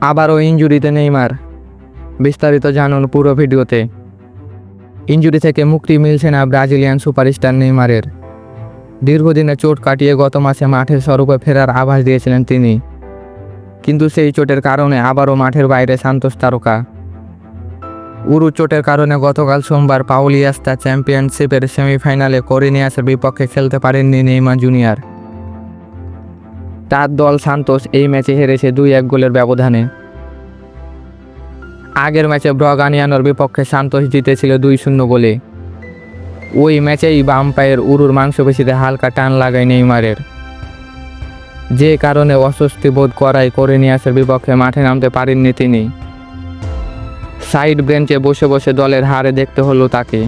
আবারও ইঞ্জুরিতে নেইমার। বিস্তারিত জানুন পুরো ভিডিওতে। ইঞ্জুরি থেকে মুক্তি মিলছে না ব্রাজিলিয়ান সুপারস্টার নেইমারের। দীর্ঘদিনে চোট কাটিয়ে গত মাসে মাঠের স্বরূপে ফেরার আভাস দিয়েছিলেন তিনি। কিন্তু সেই চোটের কারণে আবারও মাঠের বাইরে সান্তোস তারকা। উরু চোটের কারণে গতকাল সোমবার পাউলিয়াস্তা চ্যাম্পিয়নশিপের সেমিফাইনালে করিনিয়াসের বিপক্ষে খেলতে পারেননি নেইমা জুনিয়র। তার দল সান্তোস এই ম্যাচে হেরেছে দুই এক গোলের ব্যবধানে। আগের ম্যাচে ব্রগানিয়ানোর বিপক্ষে সান্তোস জিতেছিল দুই শূন্য গোলে। ওই ম্যাচেই বাম পায়ের উরুর মাংসপেশিতে হালকা টান লাগায় নেইমারের। যে কারণে অস্বস্তি বোধ করায় করিনিয়াসের বিপক্ষে মাঠে নামতে পারেননি তিনি। সাইড বেঞ্চে বসে বসে দলের হারে দেখতে হলো তাকে।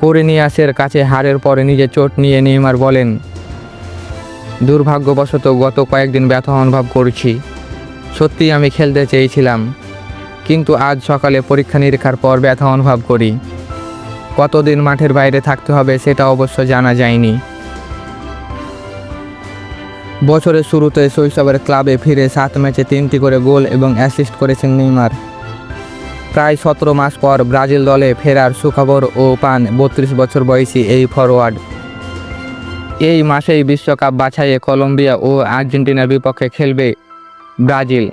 করিনিয়াসের কাছে হারের পরে নিজে চোট নিয়ে নেইমার বলেন দুর্ভাগ্যবশত গত কয়েকদিন ব্যথা অনুভব করছি। সত্যিই আমি খেলতে চেয়েছিলাম। কিন্তু আজ সকালে পরীক্ষা নিরীক্ষার পর ব্যথা অনুভব করি। কতদিন মাঠের বাইরে থাকতে হবে সেটা অবশ্য জানা যায়নি। বছরের শুরুতে শৈশবের ক্লাবে ফিরে সাত ম্যাচে তিনটি করে গোল এবং অ্যাসিস্ট করেছেন নেইমার। প্রায় সতেরো মাস পর ব্রাজিল দলে ফেরার সুখবর ও পান বত্রিশ বছর বয়সী এই ফরওয়ার্ড এই মাসেই বিশ্বকাপ বাছাইয়ে কলম্বিয়া ও আর্জেন্টিনার বিপক্ষে খেলবে ব্রাজিল।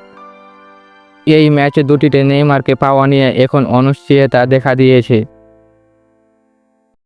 এই ম্যাচে দুটিতে নেইমারকে পাওয়া নিয়ে এখন অনিশ্চয়তা দেখা দিয়েছে।